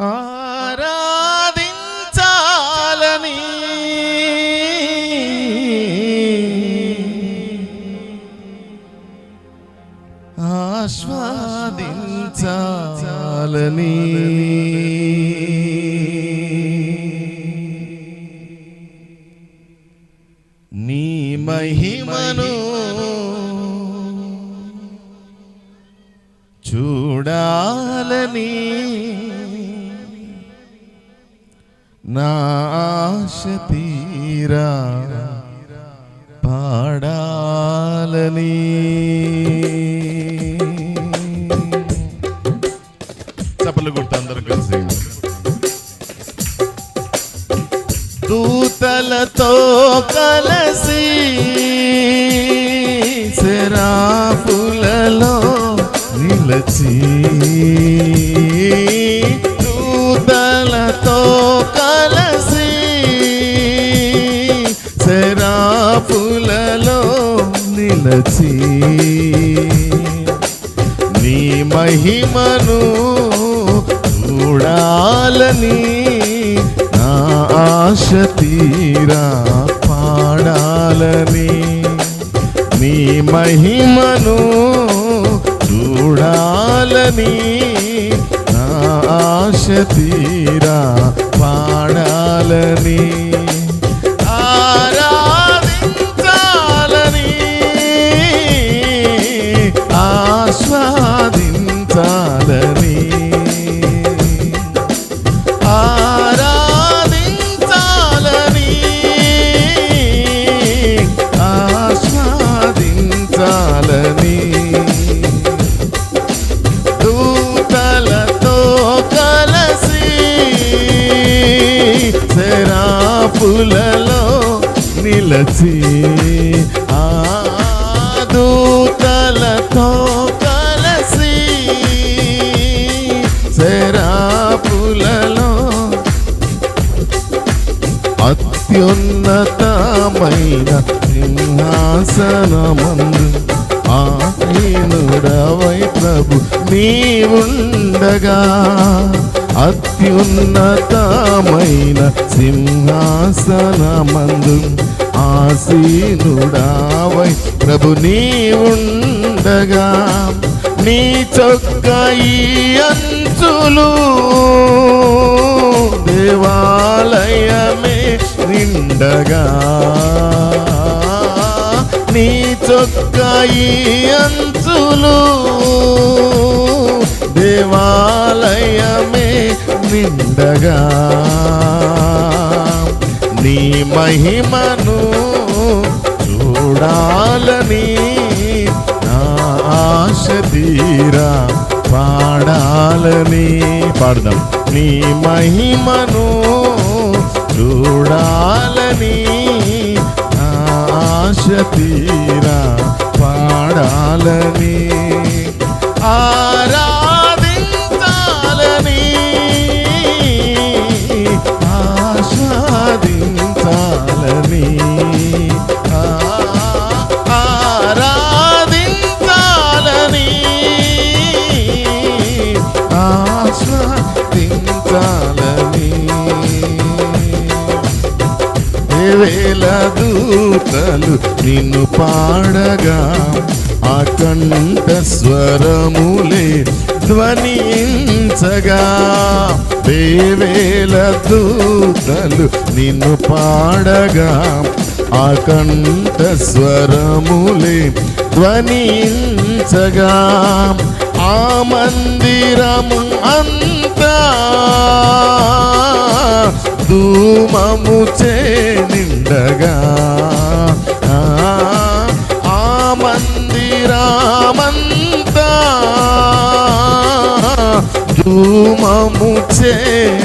ఆరాధించాలని. ఆస్వాదించాలని. నీ మహిమను చూడాలని. నాశ తీరా పాడాలని చప్పలు గుర్తు అందరూ కలిసి దూతలతో కలసి సెరాఫులలో నిలచి దూతలతో కలసి సెరాఫులలో నిలచి నీ మహిమను చూడాలని నా ఆశ తీరా పాడాలని నీ మహిమను చూడాలని ఆశ తీరా పాడాలని అత్యున్నతమైన సింహాసనమందు ఆహీనుడవై ప్రభు నీవుండగా. అత్యున్నతమైన సింహాసనమందు ఆసీనుడావై ప్రభు నీవుండగా. నీ చొక్క ఈ అంచులు దేవాలయమే నిండగా. నీ చొక్క అంచులు దేవాలయమే నిండగా. నీ మహిమను చూడాలని నా ఆశ తీరా. పాడాలని పాడదాం. నీ మహిమను చూడాలని ఆశ తీరా పాడాలని ఆస్వాదించాలని వేల దూతలు నిన్ను పాడగా అకంఠ స్వరములే ధ్వనించగా. వేవేల దూతలు నిన్ను పాడగా అకంఠ స్వరములే ధ్వనించగా. ఆ మందిరము అంద ధూమము చే నిండగా. ఆ, ఆ మందిరామంతా ధూమము చే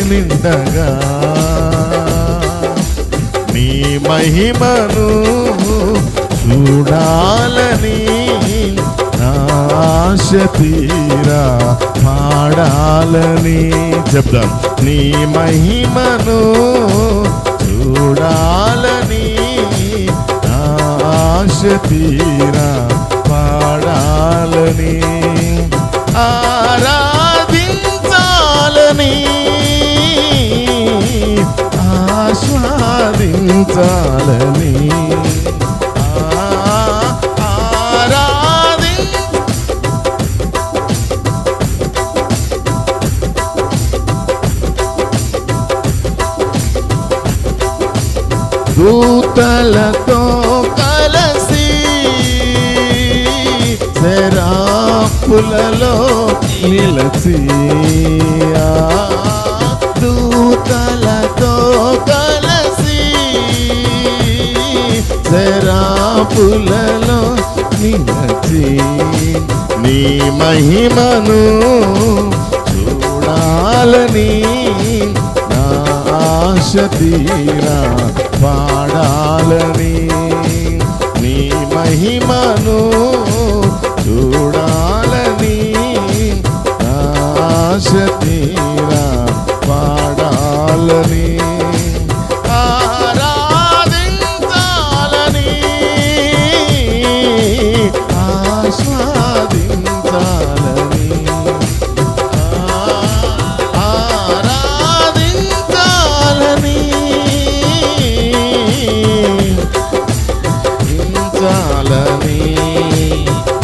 నిండగా. నీ మహిమను చూడాలని ఆశ తీరా పాడాలని చెప్దాం. నీ మహిమను చూడాలని ఆశ తీరా పాడాలని ఆరాధించాలని ఆస్వాదించాలని దూతలతో కలసి శరాపులలో నిలసి దూతలతో కలసి శరాపులలో నిలసి నీ మహిమను చూడాలని తీరా పాడాలని నీ మహిమను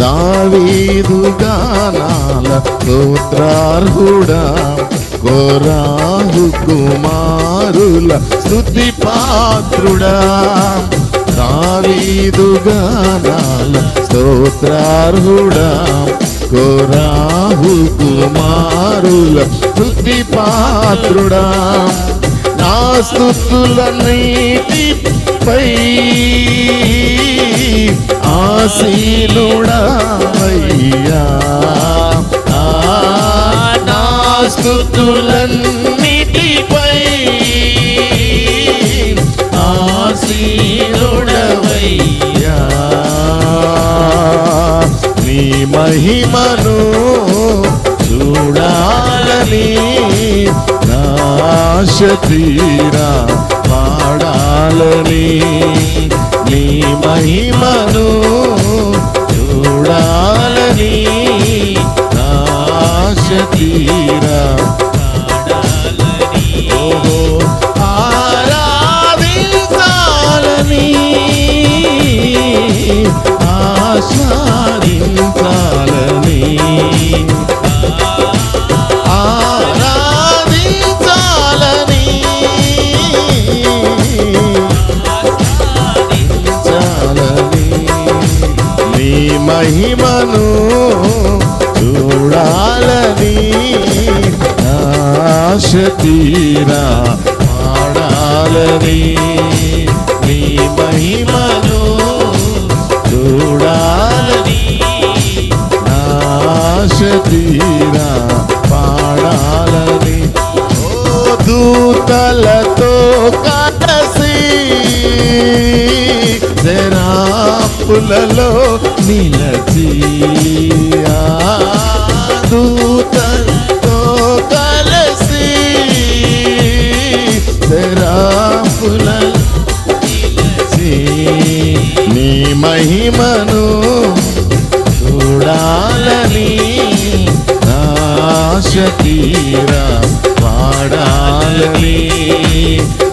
దావీదుగానాల స్తోత్రార్హుడా కోరాహు కుమారుల స్తుతి పాత్రుడా. దావీదుగానాల స్తోత్రార్హుడా కోరాహు కుమారుల స్తుతి పాత్రుడా. స్థుతులన్నిటిపై ఆశీనుడా అయ్యా ఆ, నా స్థుతులన్నిటిపై ఆశీనుడవయ్యా. నీ మహిమను చూడాలని ఆశ తీరా పాడాలని నీ మహిమను చూడాలని ఆశ తీరా ఆరాధించాలని ఆస్వాదించాలని మహిమను చూడాలని ఆశ తీరా పాడాలని. నీ మహిమను చూడాలని ఆశ తీరా పాడాలని. ఓ దూతలతో కలసి జరాపులలో దూతలతో కలసి శరాపుల నీ మహిమను చూడాలని నాశతీరా పాడాలని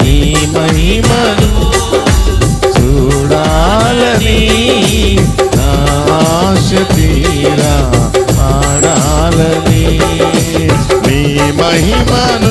నీ మహిమను చూడాలని నాశతీ Nirvana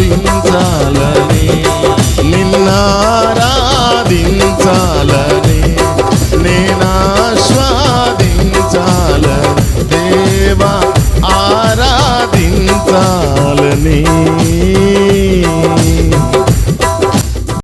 పూజించాలని నిన్నారాధించాలని నేనాస్వాదించాలని దేవా ఆరాధించాలని.